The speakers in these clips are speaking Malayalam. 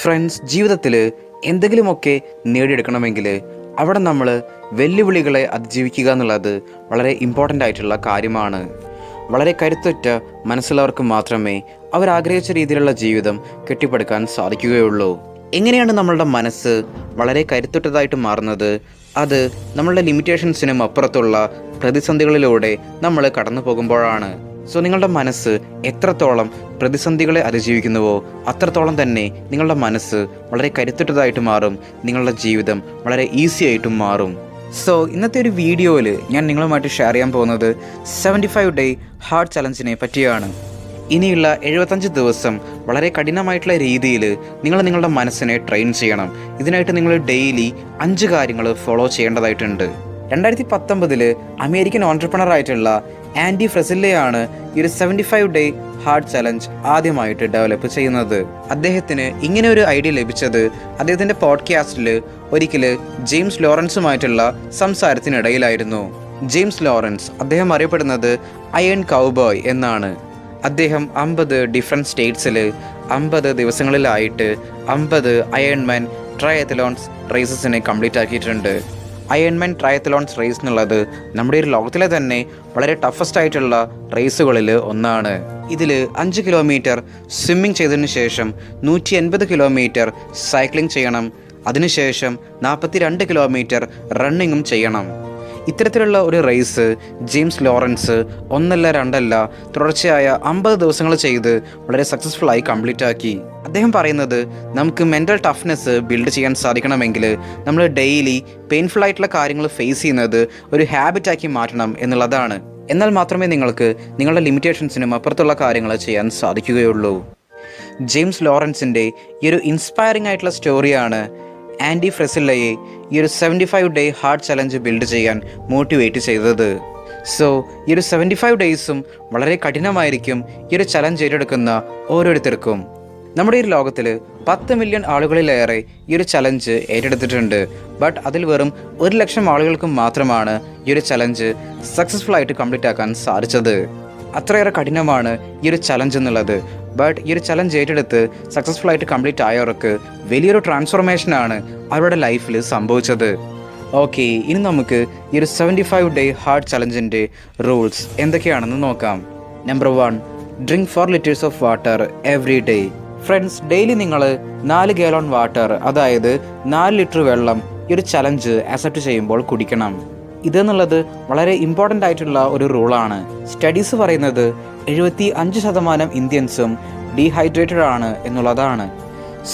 ഫ്രണ്ട്സ് ജീവിതത്തിൽ എന്തെങ്കിലുമൊക്കെ നേടിയെടുക്കണമെങ്കിൽ അവിടെ നമ്മൾ വെല്ലുവിളികളെ അതിജീവിക്കുക എന്നുള്ളത് വളരെ ഇമ്പോർട്ടന്റ് ആയിട്ടുള്ള കാര്യമാണ്. വളരെ കരുത്തുറ്റ മനസ്സുള്ളവർക്ക് മാത്രമേ അവരാഗ്രഹിച്ച രീതിയിലുള്ള ജീവിതം കെട്ടിപ്പടുക്കാൻ സാധിക്കുകയുള്ളൂ. എങ്ങനെയാണ് നമ്മളുടെ മനസ്സ് വളരെ കരുത്തുറ്റതായിട്ട് മാറുന്നത്? അത് നമ്മളുടെ ലിമിറ്റേഷൻസിനും അപ്പുറത്തുള്ള പ്രതിസന്ധികളിലൂടെ നമ്മൾ കടന്നു പോകുമ്പോഴാണ് സോ നിങ്ങളുടെ മനസ്സ് എത്രത്തോളം പ്രതിസന്ധികളെ അതിജീവിക്കുന്നുവോ അത്രത്തോളം തന്നെ നിങ്ങളുടെ മനസ്സ് വളരെ കരുത്തുറ്റതായിട്ട് മാറും. നിങ്ങളുടെ ജീവിതം വളരെ ഈസി ആയിട്ടും മാറും. സോ ഇന്നത്തെ ഒരു വീഡിയോയിൽ ഞാൻ നിങ്ങളുമായിട്ട് ഷെയർ ചെയ്യാൻ പോകുന്നത് സെവന്റി ഫൈവ് ഡേ ഹാർഡ് ചലഞ്ചിനെ പറ്റിയാണ്. ഇനിയുള്ള എഴുപത്തഞ്ച് ദിവസം വളരെ കഠിനമായിട്ടുള്ള രീതിയിൽ നിങ്ങൾ നിങ്ങളുടെ മനസ്സിനെ ട്രെയിൻ ചെയ്യണം. ഇതിനായിട്ട് നിങ്ങൾ ഡെയിലി അഞ്ച് കാര്യങ്ങൾ ഫോളോ ചെയ്യേണ്ടതായിട്ടുണ്ട്. രണ്ടായിരത്തി പത്തൊമ്പതിൽ അമേരിക്കൻ ഓൺടർപ്രണറായിട്ടുള്ള ആൻഡി ഫ്രെസില്ലയാണ് ഈ ഒരു seventy five day hard challenge ആദ്യമായിട്ട് ഡെവലപ്പ് ചെയ്യുന്നത്. അദ്ദേഹത്തിന് ഇങ്ങനെ ഒരു ഐഡിയ ലഭിച്ചത് അദ്ദേഹത്തിന്റെ പോഡ്കാസ്റ്റിൽ ഒരിക്കൽ ജെയിംസ് ലോറൻസുമായിട്ടുള്ള സംസാരത്തിനിടയിലായിരുന്നു. ജെയിംസ് ലോറൻസ് അദ്ദേഹം അറിയപ്പെടുന്നത് അയൺ കൗബോയ് എന്നാണ്. അദ്ദേഹം അമ്പത് ഡിഫറെന്റ് സ്റ്റേറ്റ്സിൽ അമ്പത് ദിവസങ്ങളിലായിട്ട് അമ്പത് അയൺമാൻ ട്രയത്തലോൺസ് റേസസിനെ കംപ്ലീറ്റ് ആക്കിയിട്ടുണ്ട്. അയൺമാൻ ട്രയത്തലോൺസ് റേസ് എന്നുള്ളത് നമ്മുടെ ഒരു ലോകത്തിലെ തന്നെ വളരെ ടഫസ്റ്റ് ആയിട്ടുള്ള റേസുകളിൽ ഒന്നാണ്. ഇതിൽ അഞ്ച് കിലോമീറ്റർ സ്വിമ്മിങ് ചെയ്തതിന് ശേഷം നൂറ്റി എൺപത് കിലോമീറ്റർ സൈക്ലിംഗ് ചെയ്യണം അതിനുശേഷം നാൽപ്പത്തി രണ്ട് കിലോമീറ്റർ റണ്ണിങ്ങും ചെയ്യണം. ഇത്തരത്തിലുള്ള ഒരു റേസ് ജെയിംസ് ലോറൻസ് ഒന്നല്ല രണ്ടല്ല തുടർച്ചയായ അമ്പത് ദിവസങ്ങൾ ചെയ്ത് വളരെ സക്സസ്ഫുൾ ആയി കംപ്ലീറ്റ് ആക്കി. അദ്ദേഹം പറയുന്നത് നമുക്ക് മെന്റൽ ടഫ്നെസ് ബിൽഡ് ചെയ്യാൻ സാധിക്കണമെങ്കിൽ നമ്മൾ ഡെയിലി പെയിൻഫുൾ ആയിട്ടുള്ള കാര്യങ്ങൾ ഫേസ് ചെയ്യുന്നത് ഒരു ഹാബിറ്റാക്കി മാറ്റണം എന്നുള്ളതാണ്. എന്നാൽ മാത്രമേ നിങ്ങൾക്ക് നിങ്ങളുടെ ലിമിറ്റേഷൻസിനും അപ്പുറത്തുള്ള കാര്യങ്ങൾ ചെയ്യാൻ സാധിക്കുകയുള്ളൂ. ജെയിംസ് ലോറൻസിന്റെ ഈ ഒരു ഇൻസ്പയറിംഗ് ആയിട്ടുള്ള സ്റ്റോറിയാണ് ആൻഡി ഫ്രെസില്ലയെ ഈ ഒരു seventy five day hard challenge build ചെയ്യാൻ മോട്ടിവേറ്റ് ചെയ്തത്. സോ ഈ ഒരു സെവന്റി ഫൈവ് ഡേയ്സും വളരെ കഠിനമായിരിക്കും ഈ ഒരു ചലഞ്ച് ഏറ്റെടുക്കുന്ന ഓരോരുത്തർക്കും. നമ്മുടെ ഈ ലോകത്തിൽ പത്ത് മില്യൺ ആളുകളിലേറെ ഈ ഒരു ചലഞ്ച് ഏറ്റെടുത്തിട്ടുണ്ട്. ബട്ട് അതിൽ വെറും ഒരു ലക്ഷം ആളുകൾക്ക് മാത്രമാണ് ഈ ഒരു ചലഞ്ച് സക്സസ്ഫുൾ ആയിട്ട് കംപ്ലീറ്റ് ആക്കാൻ സാധിച്ചത്. അത്രയേറെ കഠിനമാണ് ഈ ഒരു ചലഞ്ച് എന്നുള്ളത്. ബട്ട് ഈ ഒരു ചലഞ്ച് ഏറ്റെടുത്ത് സക്സസ്ഫുൾ ആയിട്ട് കംപ്ലീറ്റ് ആയവർക്ക് വലിയൊരു ട്രാൻസ്ഫോർമേഷനാണ് അവരുടെ ലൈഫിൽ സംഭവിച്ചത്. ഓക്കെ ഇനി നമുക്ക് ഈ ഒരു സെവന്റി ഫൈവ് ഡേ ഹാർഡ് ചലഞ്ചിന്റെ റൂൾസ് എന്തൊക്കെയാണെന്ന് നോക്കാം. Number one drink four litres of water every day friends daily നിങ്ങൾ നാല് ഗാലോൺ വാട്ടർ അതായത് നാല് ലിറ്റർ വെള്ളം ഈ ഒരു ചലഞ്ച് അക്സെപ്റ്റ് ചെയ്യുമ്പോൾ കുടിക്കണം. ഇതെന്നുള്ളത് വളരെ ഇമ്പോർട്ടന്റ് ആയിട്ടുള്ള ഒരു റൂളാണ് സ്റ്റഡീസ് പറയുന്നത് എഴുപത്തി അഞ്ച് ശതമാനം ഇന്ത്യൻസും ഡീഹൈഡ്രേറ്റഡ് ആണ് എന്നുള്ളതാണ്.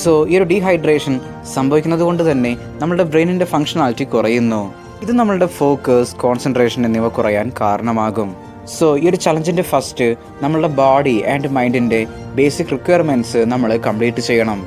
സോ ഈ ഒരു ഡീഹൈഡ്രേഷൻ സംഭവിക്കുന്നത് കൊണ്ട് തന്നെ നമ്മുടെ ബ്രെയിനിന്റെ ഫങ്ഷണാലിറ്റി കുറയുന്നു. ഇത് നമ്മളുടെ ഫോക്കസ് കോൺസെൻട്രേഷൻ എന്നിവ കുറയാൻ കാരണമാകും. സോ ഈ ഒരു ചലഞ്ചിന്റെ ഫസ്റ്റ് നമ്മളുടെ ബോഡി ആൻഡ് മൈൻഡിന്റെ ബേസിക് റിക്വയർമെന്റ്സ് നമ്മൾ കംപ്ലീറ്റ് ചെയ്യണം.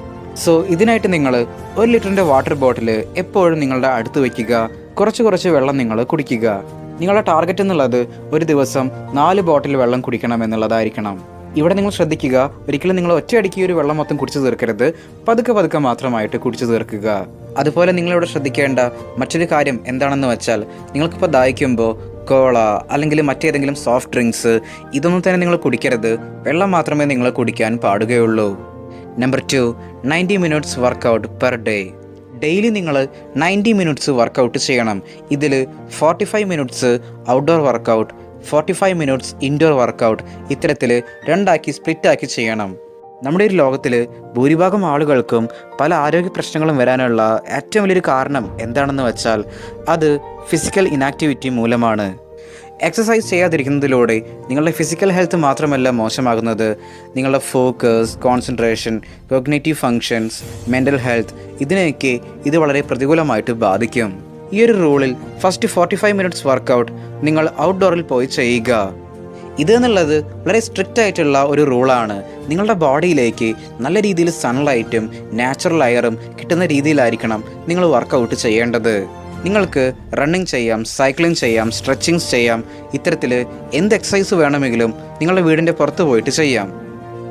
സോ ഇതിനായിട്ട് നിങ്ങൾ ഒരു ലിറ്ററിന്റെ വാട്ടർ ബോട്ടിൽ എപ്പോഴും നിങ്ങളുടെ അടുത്ത് വയ്ക്കുക കുറച്ച് കുറച്ച് വെള്ളം നിങ്ങൾ കുടിക്കുക. നിങ്ങളുടെ ടാർഗറ്റ് എന്നുള്ളത് ഒരു ദിവസം നാല് ബോട്ടിൽ വെള്ളം കുടിക്കണം എന്നുള്ളതായിരിക്കണം. ഇവിടെ നിങ്ങൾ ശ്രദ്ധിക്കുക ഒരിക്കലും നിങ്ങൾ ഒറ്റയടിക്ക് ഒരു വെള്ളം മൊത്തം കുടിച്ചു തീർക്കരുത്. പതുക്കെ പതുക്കെ മാത്രമായിട്ട് കുടിച്ചു തീർക്കുക. അതുപോലെ നിങ്ങളിവിടെ ശ്രദ്ധിക്കേണ്ട മറ്റൊരു കാര്യം എന്താണെന്ന് വെച്ചാൽ നിങ്ങൾക്കിപ്പോൾ ദാഹിക്കുമ്പോൾ കോള അല്ലെങ്കിൽ മറ്റേതെങ്കിലും സോഫ്റ്റ് ഡ്രിങ്ക്സ് ഇതൊന്നും തന്നെ നിങ്ങൾ കുടിക്കരുത്. വെള്ളം മാത്രമേ നിങ്ങൾ കുടിക്കാൻ പാടുകയുള്ളൂ. Number two ninety minutes workout per day daily നിങ്ങൾ നയന്റി മിനിറ്റ്സ് വർക്കൗട്ട് ചെയ്യണം. ഇതിൽ forty five minutes outdoor workout forty five minutes indoor workout ഇത്തരത്തിൽ രണ്ടാക്കി സ്പ്ലിറ്റാക്കി ചെയ്യണം. നമ്മുടെ ഒരു ലോകത്തിൽ ഭൂരിഭാഗം ആളുകൾക്കും പല ആരോഗ്യ പ്രശ്നങ്ങളും വരാനുള്ള ഏറ്റവും വലിയൊരു കാരണം എന്താണെന്ന് വെച്ചാൽ അത് ഫിസിക്കൽ ഇനാക്ടിവിറ്റി മൂലമാണ്. എക്സസൈസ് ചെയ്യാതിരിക്കുന്നതിലൂടെ നിങ്ങളുടെ ഫിസിക്കൽ ഹെൽത്ത് മാത്രമല്ല മോശമാകുന്നത്. നിങ്ങളുടെ focus concentration cognitive functions mental health ഇതിനെയൊക്കെ ഇത് വളരെ പ്രതികൂലമായിട്ട് ബാധിക്കും. ഈ ഒരു റൂളിൽ first forty five minutes workout നിങ്ങൾ ഔട്ട്ഡോറിൽ പോയി ചെയ്യുക. ഇത് എന്നുള്ളത് വളരെ സ്ട്രിക്റ്റ് ആയിട്ടുള്ള ഒരു റൂളാണ് നിങ്ങളുടെ ബോഡിയിലേക്ക് നല്ല രീതിയിൽ സൺലൈറ്റും നാച്ചുറൽ എയറും കിട്ടുന്ന രീതിയിലായിരിക്കണം നിങ്ങൾ വർക്കൗട്ട് ചെയ്യേണ്ടത്. നിങ്ങൾക്ക് റണ്ണിങ് ചെയ്യാം സൈക്ലിംഗ് ചെയ്യാം സ്ട്രെച്ചിങ്സ് ചെയ്യാം ഇത്തരത്തിൽ എന്ത് എക്സസൈസ് വേണമെങ്കിലും നിങ്ങളുടെ വീടിന്റെ പുറത്ത് പോയിട്ട് ചെയ്യാം.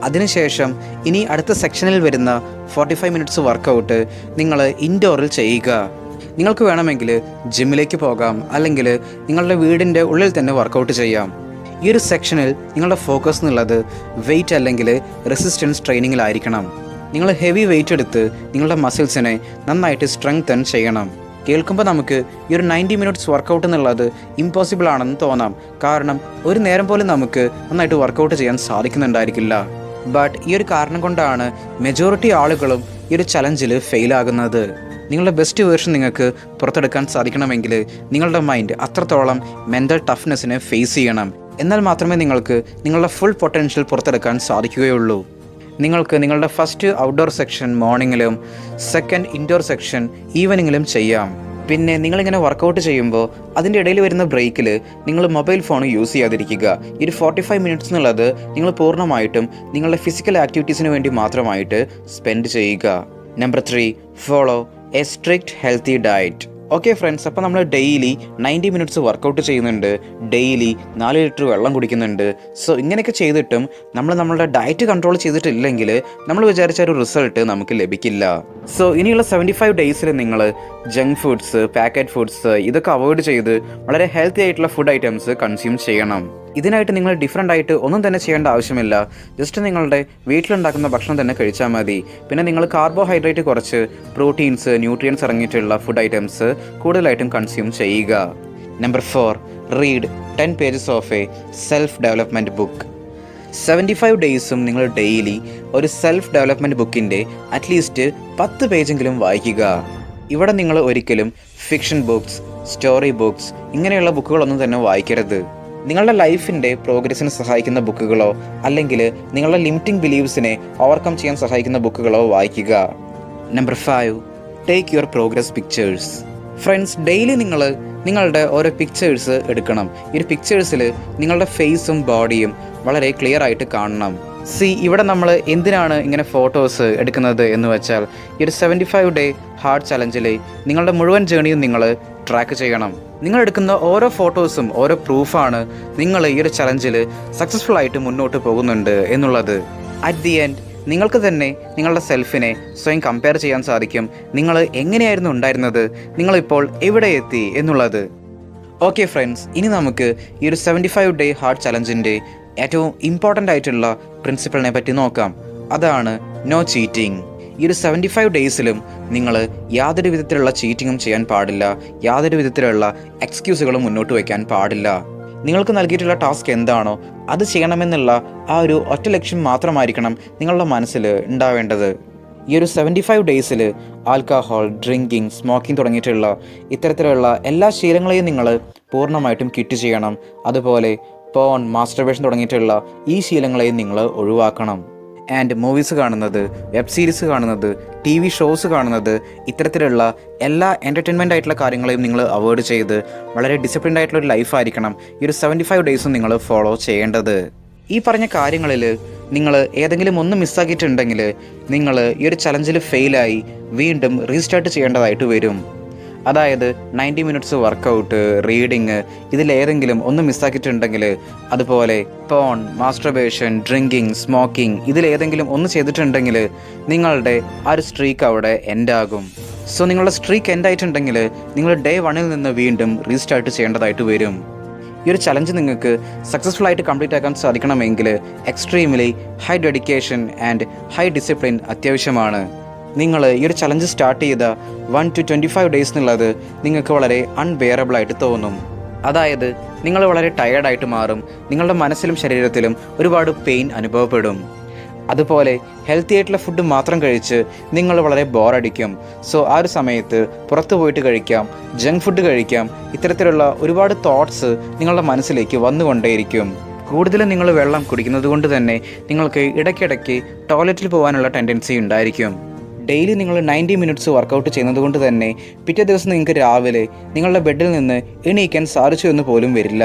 അതിനുശേഷം ഇനി അടുത്ത സെക്ഷനിൽ വരുന്ന ഫോർട്ടി ഫൈവ് മിനിറ്റ്സ് വർക്കൗട്ട് നിങ്ങൾ ഇൻഡോറിൽ ചെയ്യുക. നിങ്ങൾക്ക് വേണമെങ്കിൽ ജിമ്മിലേക്ക് പോകാം അല്ലെങ്കിൽ നിങ്ങളുടെ വീടിന്റെ ഉള്ളിൽ തന്നെ വർക്കൗട്ട് ചെയ്യാം. ഈ ഒരു സെക്ഷനിൽ നിങ്ങളുടെ ഫോക്കസ് എന്നുള്ളത് വെയിറ്റ് അല്ലെങ്കിൽ റെസിസ്റ്റൻസ് ട്രെയിനിങ്ങിലായിരിക്കണം നിങ്ങൾ ഹെവി വെയിറ്റ് എടുത്ത് നിങ്ങളുടെ മസിൽസിനെ നന്നായിട്ട് സ്ട്രെങ്തൻ ചെയ്യണം. കേൾക്കുമ്പോൾ നമുക്ക് ഈ ഒരു നയന്റി മിനിറ്റ്സ് വർക്കൗട്ട് എന്നുള്ളത് ഇമ്പോസിബിൾ ആണെന്ന് തോന്നാം. കാരണം ഒരു നേരം പോലും നമുക്ക് നന്നായിട്ട് വർക്കൗട്ട് ചെയ്യാൻ സാധിക്കുന്നുണ്ടായിരിക്കില്ല. ബട്ട് ഈ ഒരു കാരണം കൊണ്ടാണ് മെജോറിറ്റി ആളുകളും ഈ ഒരു ചലഞ്ചിൽ ഫെയിലാകുന്നത് നിങ്ങളുടെ ബെസ്റ്റ് വേർഷൻ നിങ്ങൾക്ക് പുറത്തെടുക്കാൻ സാധിക്കണമെങ്കിൽ നിങ്ങളുടെ മൈൻഡ് അത്രത്തോളം മെന്റൽ ടഫ്നെസ്സിനെ ഫേസ് ചെയ്യണം. എന്നാൽ മാത്രമേ നിങ്ങൾക്ക് നിങ്ങളുടെ ഫുൾ പൊട്ടൻഷ്യൽ പുറത്തെടുക്കാൻ സാധിക്കുകയുള്ളൂ. നിങ്ങൾക്ക് നിങ്ങളുടെ ഫസ്റ്റ് ഔട്ട്ഡോർ സെക്ഷൻ മോർണിംഗിലും സെക്കൻഡ് ഇൻഡോർ സെക്ഷൻ ഈവനിങ്ങിലും ചെയ്യാം. പിന്നെ നിങ്ങളിങ്ങനെ വർക്കൗട്ട് ചെയ്യുമ്പോൾ അതിന്റെ ഇടയിൽ വരുന്ന ബ്രേക്കിൽ നിങ്ങൾ മൊബൈൽ ഫോൺ യൂസ് ചെയ്യാതിരിക്കുക. ഈ ഒരു ഫോർട്ടി ഫൈവ് മിനിറ്റ്സ് എന്നുള്ളത് നിങ്ങൾ പൂർണമായിട്ടും നിങ്ങളുടെ ഫിസിക്കൽ ആക്ടിവിറ്റീസിന് വേണ്ടി മാത്രമായിട്ട് സ്പെൻഡ് ചെയ്യുക. Number three follow a strict healthy diet okay friends അപ്പോൾ നമ്മൾ ഡെയിലി നയന്റി മിനിറ്റ്സ് വർക്കൗട്ട് ചെയ്യുന്നുണ്ട്. ഡെയിലി നാല് ലിറ്റർ വെള്ളം കുടിക്കുന്നുണ്ട്. സോ ഇങ്ങനെയൊക്കെ ചെയ്തിട്ടും നമ്മൾ നമ്മളുടെ ഡയറ്റ് കൺട്രോൾ ചെയ്തിട്ടില്ലെങ്കിൽ നമ്മൾ വിചാരിച്ച ഒരു റിസൾട്ട് നമുക്ക് ലഭിക്കില്ല. സോ ഇനിയുള്ള സെവന്റി ഫൈവ് ഡേയ്സിൽ നിങ്ങൾ ജങ്ക് ഫുഡ്സ് പാക്കറ്റ് ഫുഡ്സ് ഇതൊക്കെ അവോയ്ഡ് ചെയ്ത് വളരെ ഹെൽത്തി ആയിട്ടുള്ള ഫുഡ് ഐറ്റംസ് കൺസ്യൂം ചെയ്യണം. ഇതിനായിട്ട് നിങ്ങൾ ഡിഫറെന്റ് ആയിട്ട് ഒന്നും തന്നെ ചെയ്യേണ്ട ആവശ്യമില്ല. ജസ്റ്റ് നിങ്ങളുടെ വീട്ടിലുണ്ടാക്കുന്ന ഭക്ഷണം തന്നെ കഴിച്ചാൽ മതി. പിന്നെ നിങ്ങൾ കാർബോഹൈഡ്രേറ്റ് കുറച്ച് പ്രോട്ടീൻസ് ന്യൂട്രിയൻസ് ഇറങ്ങിയിട്ടുള്ള ഫുഡ് ഐറ്റംസ് കൂടുതലായിട്ടും കൺസ്യൂം ചെയ്യുക. Number four read ten pages of a self development book seventy five ഡേയ്സും നിങ്ങൾ ഡെയിലി ഒരു സെൽഫ് ഡെവലപ്മെന്റ് ബുക്കിന്റെ അറ്റ്ലീസ്റ്റ് പത്ത് പേജെങ്കിലും വായിക്കുക. ഇവിടെ നിങ്ങൾ ഒരിക്കലും ഫിക്ഷൻ ബുക്സ് സ്റ്റോറി ബുക്സ് ഇങ്ങനെയുള്ള ബുക്കുകളൊന്നും തന്നെ വായിക്കരുത്. നിങ്ങളുടെ ലൈഫിന്റെ പ്രോഗ്രസ്സിന് സഹായിക്കുന്ന ബുക്കുകളോ അല്ലെങ്കിൽ നിങ്ങളുടെ ലിമിറ്റിംഗ് ബിലീവ്സിനെ ഓവർകം ചെയ്യാൻ സഹായിക്കുന്ന ബുക്കുകളോ വായിക്കുക. Number five take your progress pictures friends daily നിങ്ങൾ നിങ്ങളുടെ ഓരോ പിക്ചേഴ്സ് എടുക്കണം. ഈ ഒരു പിക്ചേഴ്സിൽ നിങ്ങളുടെ ഫേസും ബോഡിയും വളരെ ക്ലിയർ ആയിട്ട് കാണണം. സി ഇവിടെ നമ്മൾ എന്തിനാണ് ഇങ്ങനെ ഫോട്ടോസ് എടുക്കുന്നത് എന്ന് വെച്ചാൽ ഈ ഒരു സെവന്റി ഫൈവ് ഡേ ഹാർഡ് ചലഞ്ചിൽ നിങ്ങളുടെ മുഴുവൻ ജേണിയും നിങ്ങൾ ട്രാക്ക് ചെയ്യണം. നിങ്ങൾ എടുക്കുന്ന ഓരോ ഫോട്ടോസും ഓരോ പ്രൂഫാണ് നിങ്ങൾ ഈ ഒരു ചലഞ്ചിൽ സക്സസ്ഫുൾ ആയിട്ട് മുന്നോട്ട് പോകുന്നുണ്ട് എന്നുള്ളത്. അറ്റ് ദി എൻഡ് നിങ്ങൾക്ക് തന്നെ നിങ്ങളുടെ സെൽഫിനെ സ്വയം കമ്പയർ ചെയ്യാൻ സാധിക്കും. നിങ്ങൾ എങ്ങനെയായിരുന്നു ഉണ്ടായിരുന്നത്? നിങ്ങളിപ്പോൾ എവിടെ എത്തി എന്നുള്ളത്. ഓക്കെ ഫ്രണ്ട്സ് ഇനി നമുക്ക് ഈ ഒരു സെവന്റി ഫൈവ് ഡേ ഹാർഡ് ചലഞ്ചിന്റെ ഏറ്റവും ഇമ്പോർട്ടന്റ് ആയിട്ടുള്ള പ്രിൻസിപ്പളിനെ പറ്റി നോക്കാം. അതാണ് നോ ചീറ്റിംഗ് ഈ ഒരു സെവന്റി ഫൈവ് ഡേയ്സിലും നിങ്ങൾ യാതൊരു വിധത്തിലുള്ള ചീറ്റിങ്ങും ചെയ്യാൻ പാടില്ല. യാതൊരു വിധത്തിലുള്ള എക്സ്ക്യൂസുകളും മുന്നോട്ട് വയ്ക്കാൻ പാടില്ല. നിങ്ങൾക്ക് നൽകിയിട്ടുള്ള ടാസ്ക് എന്താണോ അത് ചെയ്യണമെന്നുള്ള ആ ഒരു ഒറ്റ ലക്ഷ്യം മാത്രമായിരിക്കണം നിങ്ങളുടെ മനസ്സിൽ ഉണ്ടാവേണ്ടത്. ഈ ഒരു സെവന്റി ഫൈവ് ഡേയ്സിൽ ആൽക്കഹോൾ ഡ്രിങ്കിങ് സ്മോക്കിംഗ് തുടങ്ങിയിട്ടുള്ള ഇത്തരത്തിലുള്ള എല്ലാ ശീലങ്ങളെയും നിങ്ങൾ പൂർണമായിട്ടും കിറ്റ് ചെയ്യണം. അതുപോലെ പോൺ മാസ്റ്റർബേഷൻ തുടങ്ങിയിട്ടുള്ള ഈ ശീലങ്ങളെയും നിങ്ങൾ ഒഴിവാക്കണം. ആൻഡ് മൂവീസ് കാണുന്നത് വെബ് സീരീസ് കാണുന്നത് ടി വി ഷോസ് കാണുന്നത് ഇത്തരത്തിലുള്ള എല്ലാ എന്റർടൈൻമെന്റ് ആയിട്ടുള്ള കാര്യങ്ങളെയും നിങ്ങൾ അവോയ്ഡ് ചെയ്ത് വളരെ ഡിസിപ്ലിൻഡ് ആയിട്ടുള്ള ഒരു ലൈഫായിരിക്കണം ഈ ഒരു സെവന്റി ഫൈവ് ഡേയ്സും നിങ്ങൾ ഫോളോ ചെയ്യേണ്ടത്. ഈ പറഞ്ഞ കാര്യങ്ങളിൽ നിങ്ങൾ ഏതെങ്കിലും ഒന്ന് മിസ്സാക്കിയിട്ടുണ്ടെങ്കിൽ നിങ്ങൾ ഈ ഒരു ചലഞ്ചിൽ ഫെയിലായി വീണ്ടും റീസ്റ്റാർട്ട് ചെയ്യേണ്ടതായിട്ട് വരും. അതായത് നയന്റി മിനിറ്റ്സ് വർക്കൗട്ട് റീഡിങ് ഇതിലേതെങ്കിലും ഒന്ന് മിസ്സാക്കിയിട്ടുണ്ടെങ്കിൽ അതുപോലെ പോൺ മാസ്റ്റർബേഷൻ ഡ്രിങ്കിങ് സ്മോക്കിംഗ് ഇതിലേതെങ്കിലും ഒന്ന് ചെയ്തിട്ടുണ്ടെങ്കിൽ നിങ്ങളുടെ ആ ഒരു സ്ട്രീക്ക് അവിടെ എൻഡാകും സോ നിങ്ങളുടെ സ്ട്രീക്ക് എൻഡായിട്ടുണ്ടെങ്കിൽ നിങ്ങൾ ഡേ വണ്ണിൽ നിന്ന് വീണ്ടും റീസ്റ്റാർട്ട് ചെയ്യേണ്ടതായിട്ട് വരും. ഈ ഒരു ചലഞ്ച് നിങ്ങൾക്ക് സക്സസ്ഫുൾ ആയിട്ട് കംപ്ലീറ്റ് ആക്കാൻ സാധിക്കണമെങ്കിൽ extremely high dedication and high discipline അത്യാവശ്യമാണ്. നിങ്ങൾ ഈ ഒരു ചലഞ്ച് സ്റ്റാർട്ട് ചെയ്ത one to twenty five days എന്നുള്ളത് നിങ്ങൾക്ക് വളരെ അൺബെയറബിൾ ആയിട്ട് തോന്നും. അതായത് നിങ്ങൾ വളരെ ടയേർഡായിട്ട് മാറും. നിങ്ങളുടെ മനസ്സിലും ശരീരത്തിലും ഒരുപാട് പെയിൻ അനുഭവപ്പെടും. അതുപോലെ ഹെൽത്തി ആയിട്ടുള്ള ഫുഡ് മാത്രം കഴിച്ച് നിങ്ങൾ വളരെ ബോറടിക്കും സോ ആ ഒരു സമയത്ത് പുറത്തു പോയിട്ട് കഴിക്കാം ജങ്ക് ഫുഡ് കഴിക്കാം ഇത്തരത്തിലുള്ള ഒരുപാട് തോട്ട്സ് നിങ്ങളുടെ മനസ്സിലേക്ക് വന്നുകൊണ്ടേയിരിക്കും. കൂടുതലും നിങ്ങൾ വെള്ളം കുടിക്കുന്നത് കൊണ്ട് തന്നെ നിങ്ങൾക്ക് ഇടയ്ക്കിടയ്ക്ക് ടോയ്ലറ്റിൽ പോകാനുള്ള ടെൻഡൻസി ഉണ്ടായിരിക്കും. ഡെയിലി നിങ്ങൾ നയന്റി മിനിറ്റ്സ് വർക്കൗട്ട് ചെയ്യുന്നത് കൊണ്ട് തന്നെ പിറ്റേ ദിവസം നിങ്ങൾക്ക് രാവിലെ നിങ്ങളുടെ ബെഡിൽ നിന്ന് എണീക്കാൻ സാധിച്ചു എന്ന് പോലും വരില്ല.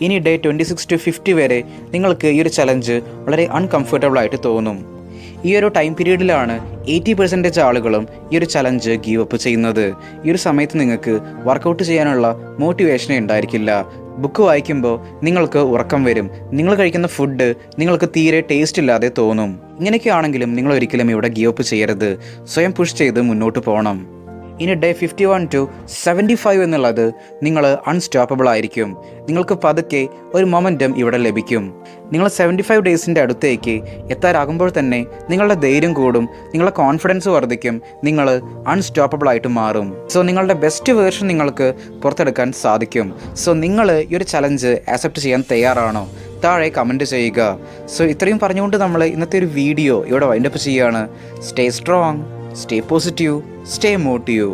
ഇനി day twenty six to fifty വരെ നിങ്ങൾക്ക് ഈ ഒരു ചലഞ്ച് വളരെ അൺകംഫർട്ടബിൾ ആയിട്ട് തോന്നും. ഈ ഒരു ടൈം പീരീഡിലാണ് എയ്റ്റി പെർസെന്റേജ് ആളുകളും ഈ ഒരു ചലഞ്ച് ഗീവ് അപ്പ് ചെയ്യുന്നത്. ഈ ഒരു സമയത്ത് നിങ്ങൾക്ക് വർക്കൗട്ട് ചെയ്യാനുള്ള മോട്ടിവേഷനേ ഉണ്ടായിരിക്കില്ല. ബുക്ക് വായിക്കുമ്പോൾ നിങ്ങൾക്ക് ഉറക്കം വരും. നിങ്ങൾ കഴിക്കുന്ന ഫുഡ് നിങ്ങൾക്ക് തീരെ ടേസ്റ്റ് ഇല്ലാതെ തോന്നും. ഇങ്ങനെയൊക്കെ ആണെങ്കിലും നിങ്ങൾ ഒരിക്കലും ഇവിടെ ഗിയോപ്പ് ചെയ്യരുത്. സ്വയം പുഷ് ചെയ്ത് മുന്നോട്ട് പോകണം ഇനി day fifty one to seventy five എന്നുള്ളത് നിങ്ങൾ അൺസ്റ്റോപ്പബിൾ ആയിരിക്കും. നിങ്ങൾക്ക് പതുക്കെ ഒരു മൊമെന്റം ഇവിടെ ലഭിക്കും. നിങ്ങൾ സെവന്റി ഫൈവ് ഡേയ്സിന്റെ അടുത്തേക്ക് എത്താറാകുമ്പോൾ തന്നെ നിങ്ങളുടെ ധൈര്യം കൂടും നിങ്ങളുടെ കോൺഫിഡൻസ് വർദ്ധിക്കും നിങ്ങൾ അൺസ്റ്റോപ്പബിൾ ആയിട്ട് മാറും. സോ നിങ്ങളുടെ ബെസ്റ്റ് വേർഷൻ നിങ്ങൾക്ക് പുറത്തെടുക്കാൻ സാധിക്കും. സോ നിങ്ങൾ ഈ ഒരു ചലഞ്ച് ആക്സെപ്റ്റ് ചെയ്യാൻ തയ്യാറാണോ? താഴെ കമന്റ് ചെയ്യുക. സോ ഇത്രയും പറഞ്ഞുകൊണ്ട് നമ്മൾ ഇന്നത്തെ ഒരു വീഡിയോ ഇവിടെ വൈൻഡപ്പ് ചെയ്യുകയാണ്. Stay strong stay positive stay motive